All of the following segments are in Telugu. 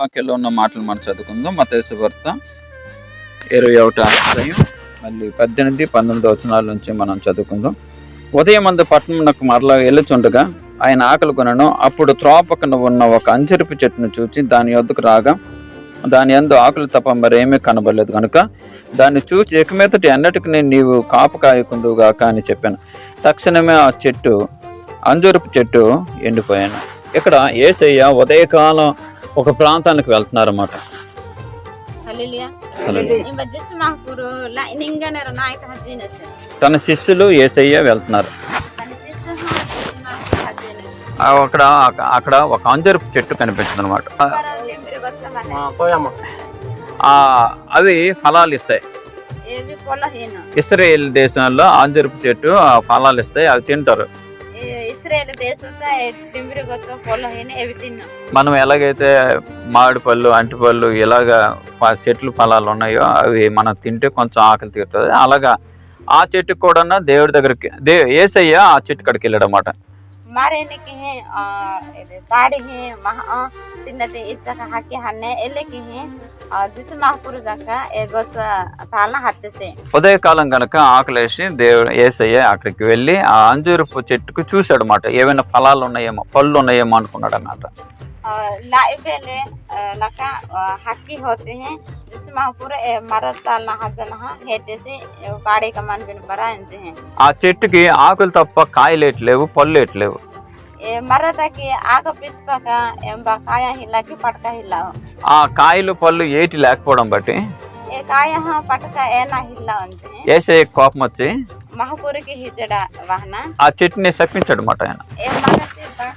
వాక్యంలో ఉన్న మాటలు మనం చదువుకుందాం. మతేసు భర్త ఇరవై ఒకటి అధ్యాయం మళ్ళీ పద్దెనిమిది పంతొమ్మిది వచనాల నుంచి మనం చదువుకుందాం. ఉదయం అందు పట్టణంకు మరలా వెళ్ళుచుండగా ఆయన ఆకలి కొనను. అప్పుడు త్రోపకన ఉన్న ఒక అంజరుపు చెట్టును చూచి దాని యొద్దకు రాగా దాని యందు ఆకులు తప్ప మరేమీ కనబడలేదు కనుక దాన్ని చూచి ఇక మీదటి ఎన్నటికి నీవు కాపు కాయకుందుగాక అని చెప్పాను. తక్షణమే ఆ చెట్టు అంజరుపు చెట్టు ఎండిపోయాను. ఇక్కడ ఏసయ్య ఉదయకాలం ఒక ప్రాంతానికి వెళ్తున్నారు అన్నమాట తన శిష్యులు ఏసయ్య వెళ్తున్నారు. అక్కడ అక్కడ ఒక అంజరు చెట్టు కనిపించింది అనమాట అవి ఫలాలు ఇస్తాయి. ఇస్రాయేల్ దేశంలో ఆంజరుపు చెట్టు ఫలాలు ఇస్తాయి అవి తింటారు. మనం ఎలాగైతే మామిడి పళ్ళు అంటి పళ్ళు ఇలాగా చెట్లు ఫలాలు ఉన్నాయో అవి మనం తింటే కొంచెం ఆకలి తీరుతుంది. అలాగా ఆ చెట్టు కూడా దేవుడి దగ్గరికి దే ఏసయ్య ఆ చెట్టు కాడికి వెళ్ళాడు అన్నమాట मारेने के हैं और काड़े हैं महा सिन्नत इस तरह हाके हन्ने एले के हैं దిశ మహాపురుగాక ఎగొచ్చ పాలన హత్యసే ఉదయకాలం కనుక ఆకలేసి దేవుడు ఏసయ్య అక్కడికి వెళ్ళి ఆ అంజూరపు చెట్టుకు చూశాడు అన్నమాట ఏమైనా ఫలాలు ఉన్నాయేమో పళ్ళు ఉన్నాయేమో అనుకున్నాడు అన్నమాట लाई पहले लका हक्की होते हैं जिसमें पूरे मरद तालना हजन हेटे से बाड़े का मन बिन बरा इनसे हैं ఆ చెట్టుకి ఆకులు తప్ప కాయలు ఎట్లేవు పళ్ళు ఎట్లేవు ए मरद की आग पिस्पा का एम बकाया हिला की पटका हिला हो ఆ కాయలు పళ్ళు ఏటి లేకపోవడం బట్టి ए काया हाँ पटका ए ना हिला उनसे हैं ఏసయ్య కోపం వచ్చి महापुर की हिजड़ा वहना ఆ చెట్టుని శపించాడు అనమాట ఆయన ए मरद से बाका हिते से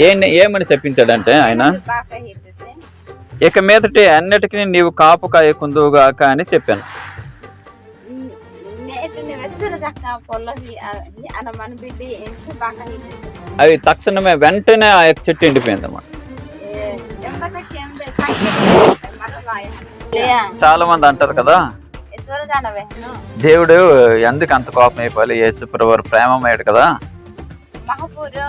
ఏ ఏమని చెప్పించాడంటే ఆయన? ఇక మీదటి అన్నిటికీ నీవు కాపు కాయకుందువుగాక అని చెప్పాను. అవి తక్షణమే వెంటనే ఆ యొక్క చెట్టు ఎండిపోయిందమ్మా. చాలా మంది అంటారు కదా దేవుడు ఎందుకు అంత కోపం అయిపోవాలి? ఏ ప్రేమమయ్యాడు కదా. మహపూరు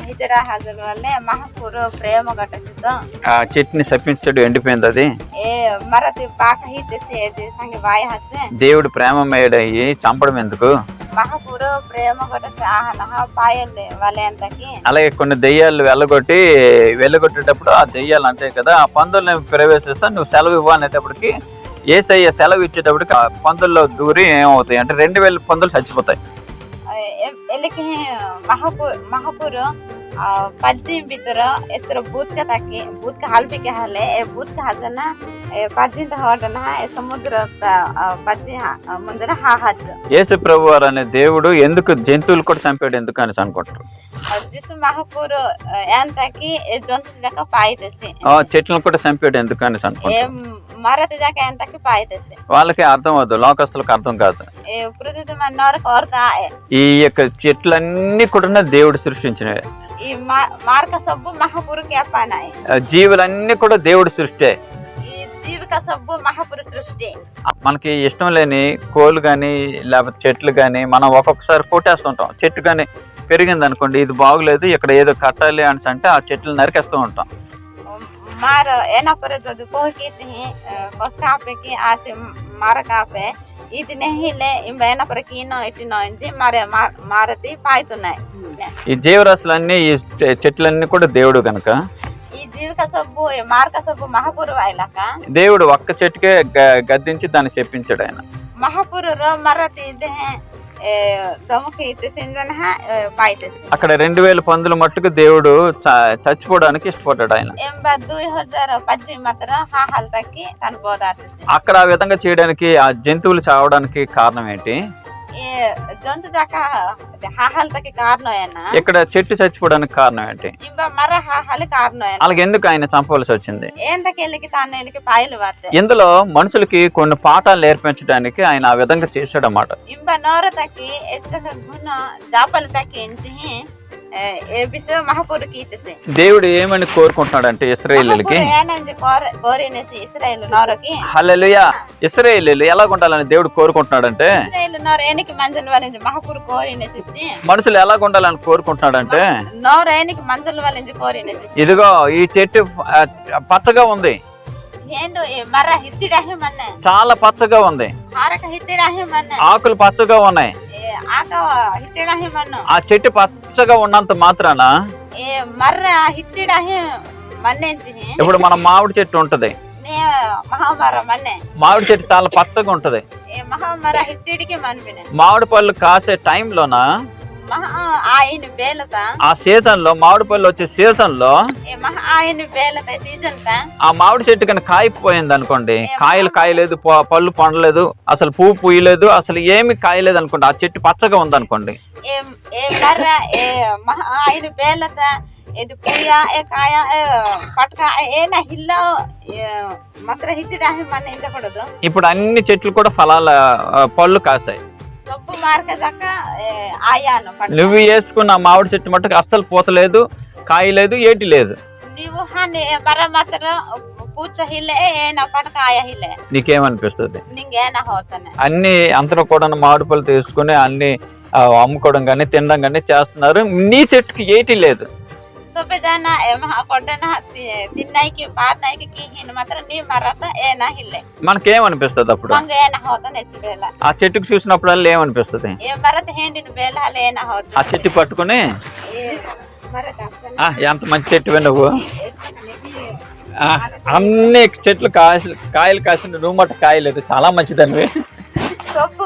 హిజడా హాజరు వల్లే మహపూరు ప్రేమ గట్టచుతో ఆ చెట్టుని శపించాడు ఎండిపోయింది అది. ఏ మరతి పాక హితేసి సంగి వాయ హసే దేవుడు ప్రేమమయ్యాడు అయ్యి చంపడం ఎందుకు? మహపూరు ప్రేమ గట్టచు ఆహనహ పాయలే వాళ్ళే ఎంతకి అలాగే కొన్ని దెయ్యాలు వెళ్ళగొట్టి వెళ్ళగొట్టేటప్పుడు ఆ దెయ్యాలు అంటాయి కదా ఆ పందుల్ని ప్రవేశిస్తా నువ్వు సెలవు ఇవ్వనేటప్పటికి ఏసయ్య సెలవు ఇచ్చేటప్పటికి ఆ పందుల్లో దూరి ఏమవుతాయి? అంటే రెండు వేల పందులు చచ్చిపోతాయి. اللي محبور محبوره পাঁচদিন ভিতর এসর বুধকে থাকি বুধকে হালপিকে হলে এ বুধকে হাজনা পাঁচদিন হওয়াটা సముద్ర ముందర హాహాజు యేసు ప్రభు వారు అనే దేవుడు ఎందుకు జంతువులు కూడా చంపాడు ఎందుకు అని అనుకుంటారు యేసు మహాపూర్ ఏంతకి జంతువులు లెక్క పాయి తెసి చెట్లను కూడా చంపాడు ఎందుకు అని అనుకుంటారు వాళ్ళకి అర్థం అవద్దు లోకస్తులకు అర్థం కాదు. ఈ యొక్క చెట్లన్నీ కూడా దేవుడు సృష్టించినవి. ఈ మార్క సబ్బు జీవులన్నీ కూడా దేవుడు సృష్టి. మనకి ఇష్టం లేని కోళ్ళు కానీ లేకపోతే చెట్లు కానీ మనం ఒక్కొక్కసారి కొట్టేస్తుంటాం. చెట్టు కానీ పెరిగింది అనుకోండి ఇది బాగులేదు ఇక్కడ ఏదో కట్టాలి అని అంటే ఆ చెట్లు నరికేస్తూ ఉంటాం. માર એના પર જો કોહકી કોસાપે કે આસે માર કાપે ఇది నెహిలే ఇంబైన ప్రకీనో ఇటినో ఇంది మరి మారతి పాయితున్నాయి ఈ జీవరాశులన్నీ ఈ చెట్లన్నీ కూడా దేవుడు కనుక ఈ జీవిక సబ్బు మార్క సబ్బు మహాపురు వాయిలాక దేవుడు ఒక్క చెట్టుకే గద్దించి దాన్ని చెప్పించాడు ఆయన మహాపురు మరతి ఇదే అక్కడ రెండు వేల పందుల మట్టుకు దేవుడు చచ్చిపోవడానికి ఇష్టపడ్డాడు ఆయన. అక్కడ ఆ విధంగా చేయడానికి ఆ జంతువులు చావడానికి కారణం ఏంటి? జంతు దాకా హాహాలకి కారణం ఇక్కడ చెట్టు చచ్చిపోవడానికి కారణం ఏంటి? మర హాహాలు కారణం అలాగే ఎందుకు ఆయన చంపవలసి వచ్చింది? ఏందకెళ్ళకి తాను వెళ్ళకి పాయలు వార్త ఇందులో మనుషులకి కొన్ని పాఠాలు నేర్పించడానికి ఆయన ఆ విధంగా చేశాడన్నమాట. ఇంబ నోర తక్కి ఎస్ట గుణ జాపలు తక్కి దేవుడు ఏమని కోరుకుంటున్నాడంటే ఇస్రాయేలీలకి? హల్లెలూయా! ఇస్రాయేలీలు ఎలా ఉండాలని దేవుడు కోరుకుంటున్నాడంటే? మనుషులు ఎలా ఉండాలని కోరుకుంటున్నాడంటే ఇదిగో ఈ చెట్టు పచ్చగా ఉంది. చాలా పచ్చగా ఉంది. ఆకులు పచ్చగా ఉన్నాయి. ఆ చెట్టు పచ్చగా ఉన్నంత మాత్రాన ఇప్పుడు మన మామిడి చెట్టు ఉంటది. మామిడి చెట్టు చాలా పచ్చగా ఉంటది. ఏ మామిడి పళ్ళు కాసే టైంలోన ఆ సీజన్లో మామిడి పళ్ళు వచ్చే సీజన్లో ఆ మామిడి చెట్టు కానీ కాయ పోయింది అనుకోండి కాయలు కాయలేదు పళ్ళు పండలేదు అసలు పువ్వు పూయలేదు అసలు ఏమి కాయలేదు అనుకోండి. ఆ చెట్టు పచ్చగా ఉంది అనుకోండి. ఇప్పుడు అన్ని చెట్లు కూడా ఫలాల పళ్ళు కాస్తాయి. నువ్వు వేసుకున్న మామిడి చెట్టు మట్టుకు అస్సలు పోతలేదు కాయ లేదు ఏటి లేదు. నీకేమనిపిస్తుంది? అన్ని అంతలో కూడా మామిడి పళ్ళు తీసుకుని అన్ని అమ్ముకోవడం కానీ తినడం కానీ చేస్తున్నారు. నీ చెట్టుకి ఏటి లేదు. तोपे जाना एम हा కొట్టనా తిన్నాయికి పాతనాయికి కీహిన మాత్రం నీ మరత ఏనా హిల్లే మనకి ఏమనిపిస్తుంది అప్పుడు మంగ ఏనా హోత నెచ్చు బేల ఆ చెట్టుకు చూసినప్పుడల్లా ఏమనిపిస్తుంది ఏ మరత హేండిన బేల అలా ఏనా హోత ఆ చెట్టు పట్టుకుని ఎంత మంచి చెట్టు నువ్వు అన్ని చెట్లు కాయలు కాయలు కాసిన నువ్వు మట్ట కాయలేదు చాలా మంచిదనివి సొప్పు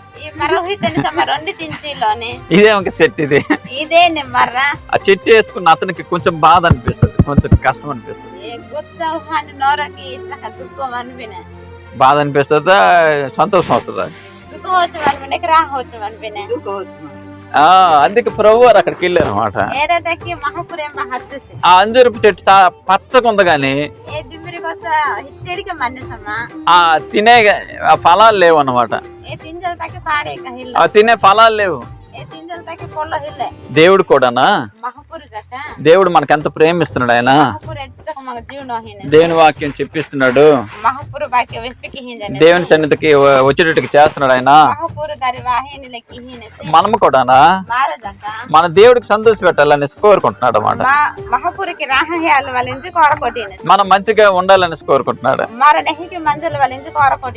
ఇదే ఒక చెట్టు ఇది. ఇదే ఆ చెట్టు వేసుకున్న అతనికి కొంచెం బాధ అనిపిస్తుంది కొంచెం కష్టం అనిపిస్తుంది. బాధ అనిపిస్తుందా సంతోషం వస్తుందా అందుకే ప్రభు వారు అక్కడికి వెళ్ళారు అనమాట అంజరుపు చెట్టు పచ్చగా ఉంది కానీ తినే ఫలాలు లేవు అన్నమాట తినే ఫలాలు లేవు. దేవుడు కూడానా? దేవుడు మనకి ఎంత ప్రేమిస్తున్నాడు ఆయన. దేవుని వాక్యం చెప్పిస్తున్నాడు. దేవుని సన్నిధికి వ- వచ్చేటట్టుకి చేస్తున్నాడు ఆయన. మనము కూడానా? మన దేవుడికి సంతోష పెట్టాలని కోరుకుంటున్నాడు అన్నమాట. మనం మంచిగా ఉండాలని కోరుకుంటున్నాడు.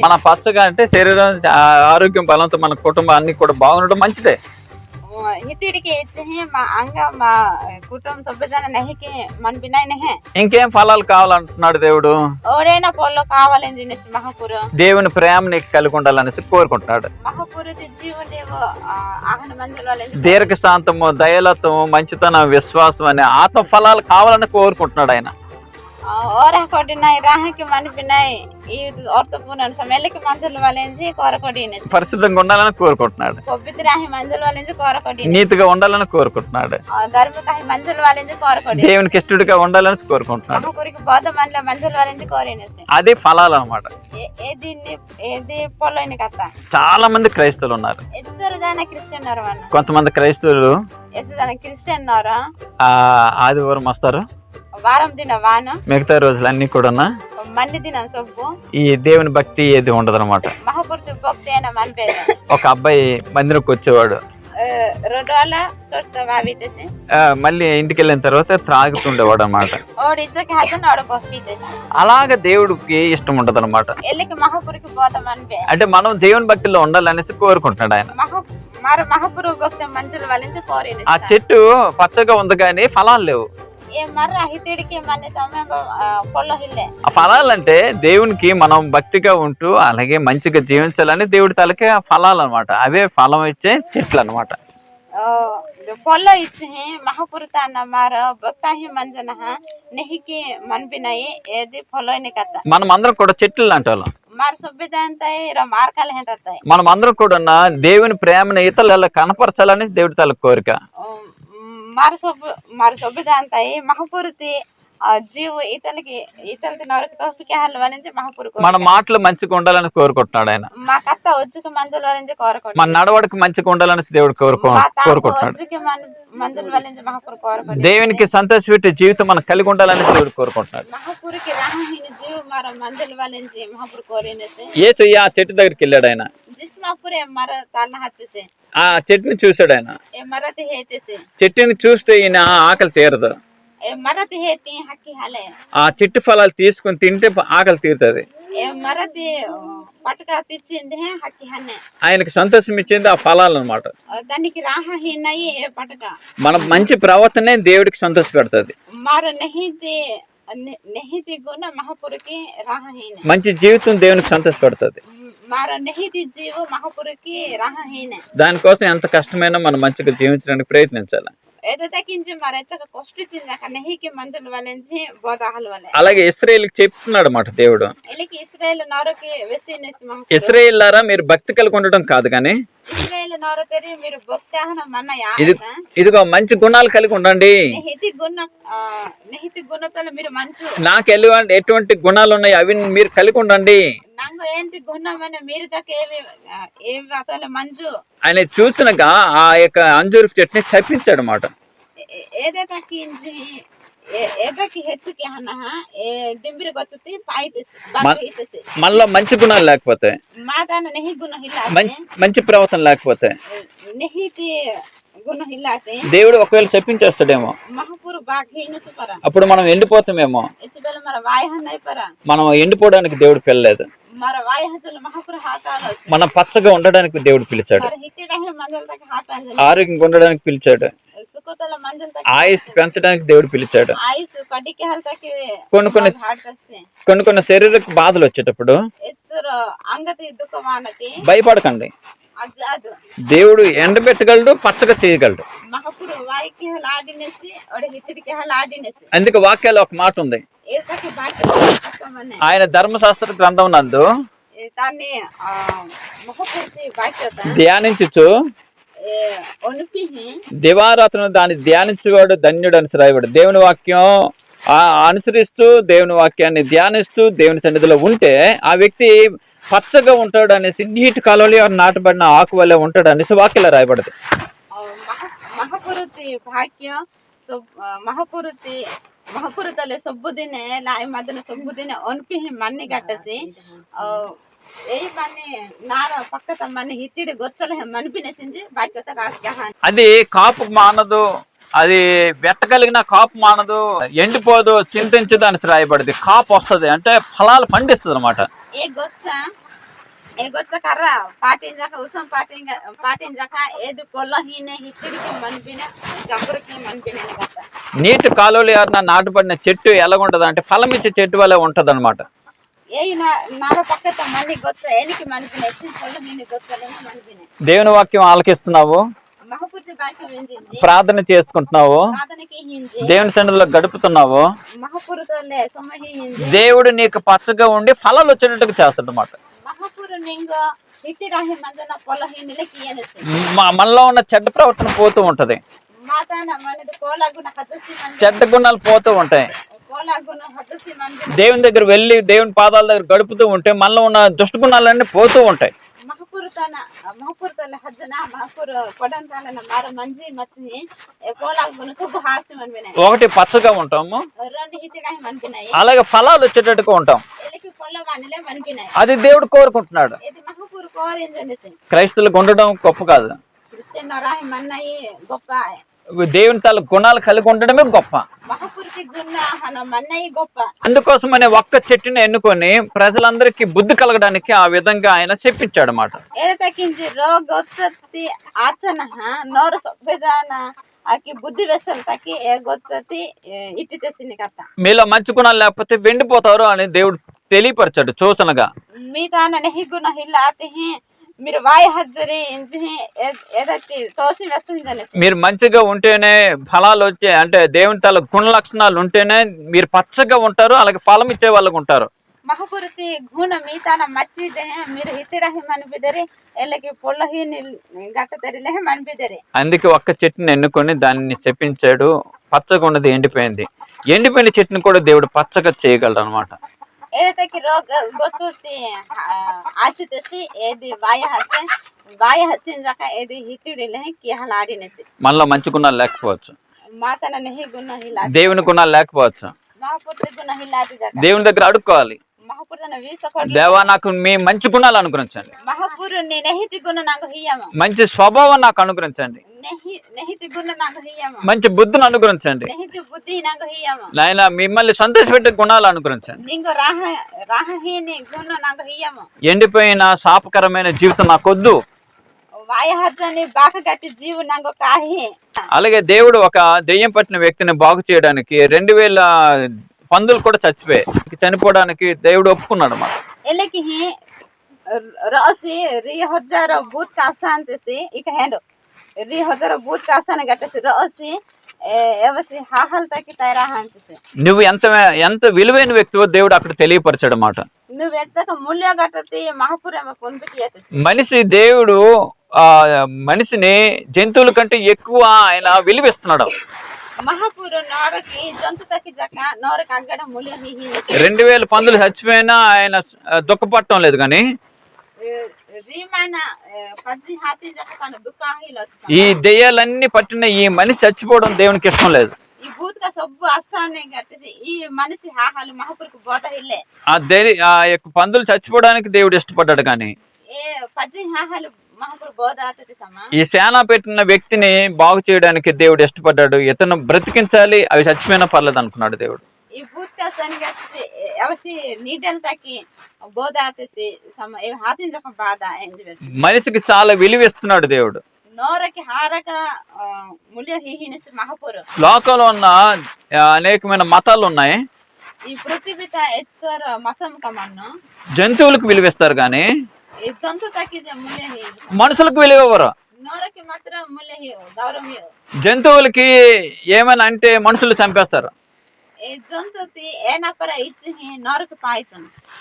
మన పచ్చగా అంటే శరీరం ఆరోగ్యం బలంతో మన కుటుంబం అన్ని కూడా బాగుండడం మంచిదే. మా అంగ మా కుటుంబ మన ఇంకేం ఫలాలు కావాలంటున్నాడు దేవుడు కావాలని దేవుని ప్రేమ నీకు కలిగి ఉండాలని కోరుకుంటున్నాడు దీర్ఘశాంతము దీర్ఘ శాంతము దయలత్వము మంచితనం విశ్వాసం అనే ఆత్మ ఫలాలు కావాలని కోరుకుంటున్నాడు ఆయన పరిశుద్ధంగా ఉండాలని కోరుకుంటున్నాడు. నీతిగా ఉండాలని కోరుకుంటున్నాడు. దేవునికి ఇష్టడిగా ఉండాలని కోరుకుంటున్నాడు. అది ఫలాలు అనమాట చాలా మంది క్రైస్తవులు ఉన్నారు. కొంతమంది క్రైస్తవులు ఆదివారం వస్తారు. వారం దిన వాను. మిగతా రోజులన్నీ కూడా మండి దిన సొబ్బు. ఈ దేవుని భక్తి ఏది ఉండదు అనమాట మహాపురుషు భక్తి అయిన మన్పేద. ఒక అబ్బాయి మందిరంకి వచ్చేవాడు. రెండు వాళ్ళ మళ్ళీ ఇంటికి వెళ్ళిన తర్వాత త్రాగుతుండేవాడు అనమాట అలాగ దేవుడికి ఇష్టం ఉండదు అనమాట అంటే. మనం దేవుని భక్తిలో ఉండాలనేసి కోరుకుంటున్నాడు ఆయన. ఆ చెట్టు పచ్చగా ఉంది కానీ ఫలాలు లేవు. ఫలాలంటే దేవునికి మనం భక్తిగా ఉంటూ అలాగే మంచిగా జీవించాలని దేవుడి తలకే ఆ ఫలాలు అనమాట అవే ఫలం ఇచ్చే చెట్లు అనమాట పొల్ల ఇచ్చి మహాపురుత అన్నమారు భక్తాహి మంజన నెహికి మన్పినాయి ఏది పొలని కథ. మనం అందరం కూడా చెట్లు లాంటి వాళ్ళం. మనం అందరం కూడా దేవుని ప్రేమను ఇతరులలో కనపరచాలని దేవుడి తల కోరిక. మరుసొబ్బు మరుసొబ్బుదాంతాయి మహపూరితి జీవు ఇతనికి ఇతనికి నరకతో సుఖాలు వరించి మహపూరు మన మాటలు మంచిగా ఉండాలని కోరుకుంటున్నాడు ఆయన. మా కత్త ఒజ్జుకి మందులు వరించి కోరుకుంటాడు మన నడవడికి మంచిగా ఉండాలని దేవుడు కోరుకుంటున్నాడు. మందులు వరించి మహపూరు కోరుకుంటాడు దేవునికి సంతోష పెట్టి జీవితం మనం కలిగి ఉండాలని దేవుడు కోరుకుంటున్నాడు. మహపూరికి రాహీని జీవు మర మందులు వరించి మహపూరు కోరినట్టు. ఏసయ్య చెట్టు దగ్గరికి వెళ్ళాడు ఆయన. జిస్మాపూరే మర తన హత్యసే ఆ చెట్టుని చూశాడు ఆయన. చెట్టుని చూస్తే ఈయన ఆకలి తీరదు. ఆ చెట్టు ఫలాలు తీసుకుని తింటే ఆకలి తీరుతుంది. ఆయనకు సంతోషం ఇచ్చింది ఆ ఫలాలు అనమాట దానికి మన మంచి ప్రవర్తనే దేవుడికి సంతోష పెడుతుంది మంచి జీవితం దేవునికి సంతోష పెడుతుంది మార నహితి జీవ మహాపురికి రాహ హీన. దానికోసం ఎంత కష్టమైనా మనం మంచిగా జీవించడానికి ప్రయత్నించాలి. అలాగే ఇస్రాయేల్కి చెప్తున్నాడు అన్నమాట దేవుడు. ఇస్రాయేల్ మీరు భక్తి కలిగి ఉండడం కాదు కానీ ఇదిగో మంచి గుణాలు కలిగి ఉండండి. నెహితి గుణ ఆ, నెహితి గుణతలు మీరు మంచు నాకు ఎటువంటి ఎటువంటి గుణాలు ఉన్నాయి అవి మీరు కలిగి ఉండండి. ఆయన చూసినాక ఆ యొక్క అంజూరు చెట్టుని చప్పించాడు అన్నమాట. ఏదైతే మనలో మంచి గుణాలు లేకపోతే? మంచి ప్రవర్తన లేకపోతే? దేవుడు ఒకవేళ చెప్పించేస్తాడేమో. అప్పుడు మనం ఎండిపోతామేమో. మనం ఎండిపోవడానికి దేవుడు పిల్లలేదు మనం పచ్చగా ఉండడానికి దేవుడు పిలిచాడు. ఆరోగ్యంగా ఉండడానికి పిలిచాడు. ఆయుష్ పెంచడానికి దేవుడు పిలిచాడు. కొన్ని కొన్ని కొన్ని కొన్ని శారీరక బాధలు వచ్చేటప్పుడు భయపడకండి. దేవుడు ఎండబెట్టగలడు పచ్చగా చేయగలడు. అందుకే వాక్యాలు ఒక మాట ఉంది. ఆయన ధర్మశాస్త్ర గ్రంథం నందు ధ్యానించు ఆ మహపురుకి బాక్యత ధ్యానించుచు ఒనిపిహి దివారాత్రులు దాన్ని ధ్యానించేవాడు ధన్యుడు అని రాయబడు దేవుని వాక్యం ఆ అనుసరిస్తూ దేవుని వాక్యాన్ని ధ్యానిస్తూ దేవుని సన్నిధిలో ఉంటే ఆ వ్యక్తి పచ్చగా ఉంటాడు అనేసి నీటి కాలంలో నాటబడిన ఆకు వల్ల ఉంటాడు అనేసి వాక్యలో రాయబడదు ಮಹಾಪುರುತಿ ಭಾಗ್ಯ ಸೊಬ್ ಮಹಾಪುರುತಿ ಮಹಾಪುರದಲ್ಲಿ ಸೊಬ್ಬು ದಿನ ಲಾಯಿ ಮದನ ಸೊಬ್ಬು ದಿನ ಒನ್ಪಿಹಿ ಮಣ್ಣಿ ಗಟ್ಟಸಿ అది కాపు మానదు అది వెట్టగలిగిన కాపు మానదు ఎండిపోదు చింతించదు అనేసి రాయబడింది. కాపు వస్తుంది అంటే ఫలాలు పండిస్తుంది అనమాట కర్ర? పాటించక ఉసం పాటించ పాటించక ఏది పొల్ల హీనే హిత్తిడికి మనిపిన జబ్బురికి మనిపిన గట్ట నీటి కాలువలు ఎవరన్నా నాటుబడిన చెట్టు ఎలాగుంటది అంటే ఫలం ఇచ్చే చెట్టు వల్ల ఉంటది అనమాట దేవుని వాక్యం ఆలకిస్తున్నావు. ప్రార్థన చేసుకుంటున్నావు. దేవుని సన్నిధిలో గడుపుతున్నావు. దేవుడు నీకు పచ్చగా ఉండి ఫలాలు వచ్చేటట్టుగా చేస్తాడు అనమాట మనలో ఉన్న చెడ్డ ప్రవర్తన పోతూ ఉంటది. చెడ్డ గుణాలు పోతూ ఉంటాయి. దేవుని దగ్గర వెళ్ళి దేవుని పాదాల దగ్గర గడుపుతూ ఉంటే మనలో ఉన్న దుష్ట గుణాలన్నీ పోతూ ఉంటాయి. సుబ్బు హాసి మన్వినాయి ఒకటి పచ్చగా ఉంటాము. రెండు అలాగే ఫలాలు వచ్చేటట్టుగా ఉంటాం. ఎలికి పొల్ల అది దేవుడు కోరుకుంటున్నాడు. ఇది మహపూరు క్రైస్తవులకు ఉండడం గొప్ప కాదు. క్రిస్టియన్ రాహి మన్నయి గొప్ప దేవుని తల గుణాలు కలిగి ఉండడమే గొప్ప. అందుకోసమనే ఒక్క చెట్టుని ఎన్నుకొని ప్రజలందరికీ బుద్ధి కలగడానికి ఆ విధంగా ఆయన చెప్పించాడు ఆకి బుద్ధి మీలో మంచి గుణాలు లేకపోతే వెండిపోతారు అని దేవుడు తెలియపరిచాడు సూచనగా మీ తాన నెహి గుణ హిల్ల ఆతి హి మీరు వాయి హజ్జరి ఇంటి ఏదైతే తోసి వేస్తుంది మీరు మంచిగా ఉంటేనే ఫలాలు వచ్చే అంటే దేవుని తల గుణ లక్షణాలు ఉంటేనే మీరు పచ్చగా ఉంటారు అలాగే ఫలం ఇచ్చే వాళ్ళకు ఉంటారు ಮಹಾಪುರುಷಿ ಗುಣ ಮೀತಾನ ಮಚ್ಚಿದೆ మీరు ಹಿತ್ತಿಡ ಮನ್ಬಿದರೆ ಎಲ್ಲಕ್ಕೆ ಪೊಳ್ಳಹಿ గట్టతరిలే మనిపిదరే అందుకే ఒక్క చెట్టుని ఎన్నుకొని దాన్ని చెప్పించాడు పచ్చగా ఉన్నది ఎండిపోయింది ఎండిపోయిన చెట్టుని కూడా దేవుడు పచ్చగా చేయగలడు అనమాట ఏదైతే రోగ గొచ్చుతి ఆచితేసి ఏది వాయ హచ్చే వాయ హచ్చిన జాక ఏది హితిడిలే కి హలాడినసి మనలో మంచి గుణాలు లేకపోవచ్చు మాతన నెహి గుణ హిలా దేవుని గుణాలు లేకపోవచ్చు మహాపుత్ర గుణ హిలాది జాక దేవుని దగ్గర అడుక్కోవాలి దేవా నాకు మీ మంచి గుణాలు అనుగ్రహించండి. మంచి స్వభావం నాకు అనుగ్రహించండి. మంచి బుద్ధిని అనుగ్రహించండి. నాయన మిమ్మల్ని సంతోషపెట్టే గుణాలు అనుగ్రహించండి. ఎండిపోయిన శాపకరమైన జీవితం నాకొద్దు. అలాగే దేవుడు ఒక దెయ్యం పట్టిన వ్యక్తిని బాగు చేయడానికి రెండు వేల పందులు కూడా చచ్చిపోయాయి. చనిపోవడానికి దేవుడు ఒప్పుకున్నాడు అన్నమాట రసి రి హజార బూత్ కాసాంతసి ఇక హెండు రి హజార బూత్ కాసాన గట్టసి రసి నువ్వు ఎంత ఎంత విలువైన వ్యక్తివో దేవుడు అక్కడ తెలియపరిచాడు కొన్పికి మనిషి దేవుడు ఆ మనిషిని జంతువుల కంటే ఎక్కువ ఆయన విలువిస్తున్నాడు. మహాపురు నోరకి జంతు తకి జక నోరకి అగ్గడ రెండు వేల పందులు చచ్చిపోయినా ఆయన దుఃఖపడటం లేదు కానీ ఈ దెయ్యాలన్నీ పట్టిన ఈ మనిషి చచ్చిపోవడం దేవునికి ఇష్టం లేదు. ఈ భూతక సబ్బు అస్తానే ఈ మనిషి హాహాలు మహాపురుకు ఇల్లే ఆ దెయ్య ఆ యొక్క పందులు చచ్చిపోవడానికి దేవుడు ఇష్టపడ్డాడు కానీ ఏ పజ్జి హాహాలు ఈ సేన పెట్టిన వ్యక్తిని బాగు చేయడానికి దేవుడు ఇష్టపడ్డాడు. ఇతను బ్రతికించాలి అవి చచ్చిపోయినా పర్లేదు అనుకున్నాడు దేవుడు. మనిషికి చాలా విలువ ఇస్తున్నాడు దేవుడు. లోకంలో ఉన్న అనేకమైన మతాలు ఉన్నాయి. జంతువులకు విలువ ఇస్తారు కానీ మనుషులకు విలువ ఇవ్వు. జంతువులకి ఏమైనా అంటే మనుషులు చంపేస్తారు.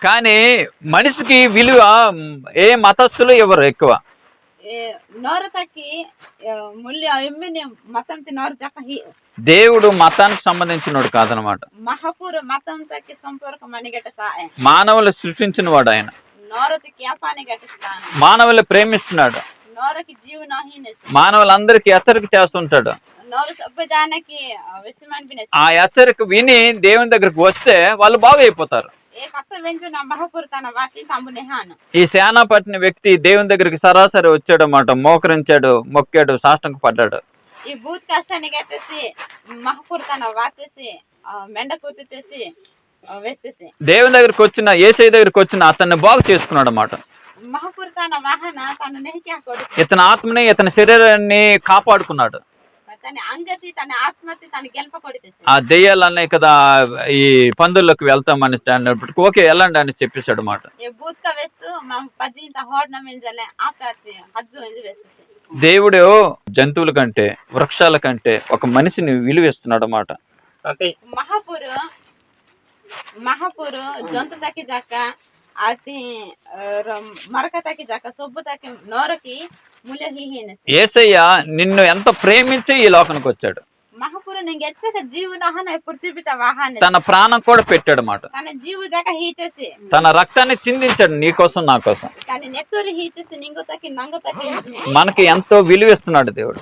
కానీ మనిషికి విలువ ఏ మతస్థులు ఇవ్వరు ఎక్కువ. దేవుడు మతానికి సంబంధించినోడు కాదనమాట. మహాపూర్ మతం మానవులు సృష్టించిన వాడు ఆయన. మానవులు ప్రేమిస్తున్నాడు. మానవులందరికీ హెచ్చరిక చేస్తుంటాడు. ఆ హెచ్చరిక విని దేవుని దగ్గరికి వస్తే వాళ్ళు బాగైపోతారు. ఈ సేనా పట్టిన వ్యక్తి దేవుని దగ్గరికి సరాసరి వచ్చాడు అన్నమాట మోకరించాడు మొక్కాడు సాష్టంగా పడ్డాడు. ఈ బూత్ కష్టాన్ని కట్టేసి మహాపూర్ తన వాతేసి మెండ వేసేసి దేవుని దగ్గరికి వచ్చిన ఏసై దగ్గరికి వచ్చిన అతన్ని బాగు చేసుకున్నాడు అన్నమాట. ఇతని ఆత్మని ఇతని శరీరాన్ని కాపాడుకున్నాడు. తన అంగతి తన ఆత్మతి తన గెలుప కొడితేసి ఆ దెయ్యాలు అన్నాయి కదా ఈ పందుల్లోకి వెళ్తామని అన్నప్పటికి ఓకే వెళ్ళండి అని చెప్పేశాడు అన్నమాట. ఏ బూత్ క వేస్తూ మా పది ఇంత హోడ్ నమింజలే ఆపాసి హజ్జు ఎంజి వేసేసి దేవుడు జంతువుల కంటే వృక్షాల కంటే ఒక మనిషిని విలువిస్తున్నాడు అన్నమాట. మహాపూరు ମହାପୁର ଜନ୍ତୁ ତାକି ଯାକା ଆଦି మరక ତାକି ଯାକା ସବୁ ତାକି ନ ରଖି నిన్ను ହି ప్రేమించి ఈ ନିନ୍ନ వచ్చాడు. ପ୍ରେମିଛି ଇ ଲୋକନକୁ ଅଚ୍ଚାଡ మహాపురు తన ప్రాణం కూడా పెట్టాడు మాట. తన జీవు దాక హీచేసి తన రక్తాన్ని చిందించాడు నీ కోసం నా కోసం. తన నెత్తురు హీచేసి నింగు తకి నంగు తకి మనకి ఎంతో విలువిస్తున్నాడు దేవుడు.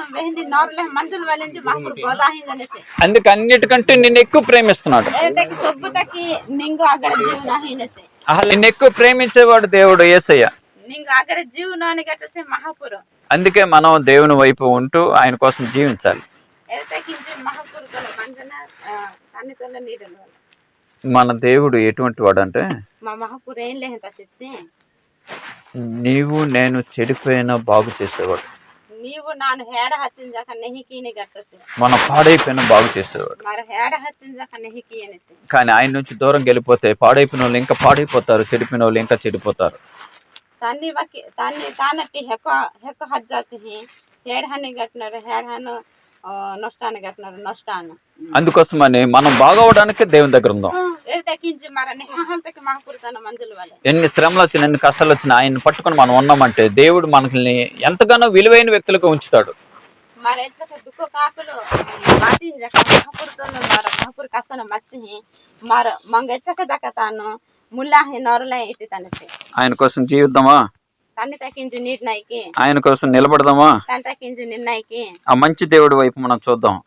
అందుకన్నిటికంటే నిన్ను ఎక్కువ ప్రేమిస్తున్నాడు నిన్ను ఎక్కువ ప్రేమించేవాడు దేవుడు ఏసయ్య. అందుకే మనం దేవుని వైపు ఉంటూ ఆయన కోసం జీవించాలి. మన దేవుడు ఎటువంటి వాడు అంటే నీవు నేను చెడిపోయినా బాగు చేసేవాడు. నీవు నాను హేడ హచ్చించాక నెహికీని గట్టసి మనం పాడైపోయిన బాగు చేసేవాడు. మరి హేడ హచ్చించాక నెహికి అనేసి కానీ ఆయన నుంచి దూరం వెళ్ళిపోతే పాడైపోయిన వాళ్ళు ఇంకా పాడైపోతారు చెడిపోయిన వాళ్ళు ఇంకా చెడిపోతారు. తన్ని వకి తన్ని తానకి హెక్క హెక్క హజ్జాతి హేడ కట్టినారు గట్టినారు హేడ హను నష్టాన్ని కట్టినారు నష్టాన్ని. అందుకోసమని మనం బాగవడానికి దేవుని దగ్గర ఉందాం. ఎన్ని శ్రమలు వచ్చినా ఎన్ని కష్టాలు వచ్చినా ఆయన పట్టుకొని మనం ఉన్నామంటే దేవుడు మనల్ని ఎంతగానో విలువైన వ్యక్తులుగా ఉంచుతాడు. ఆయన కోసం జీవిద్దామా? ఆయన కోసం నిలబడదామా? ఆ మంచి దేవుడి వైపు మనం చూద్దాం.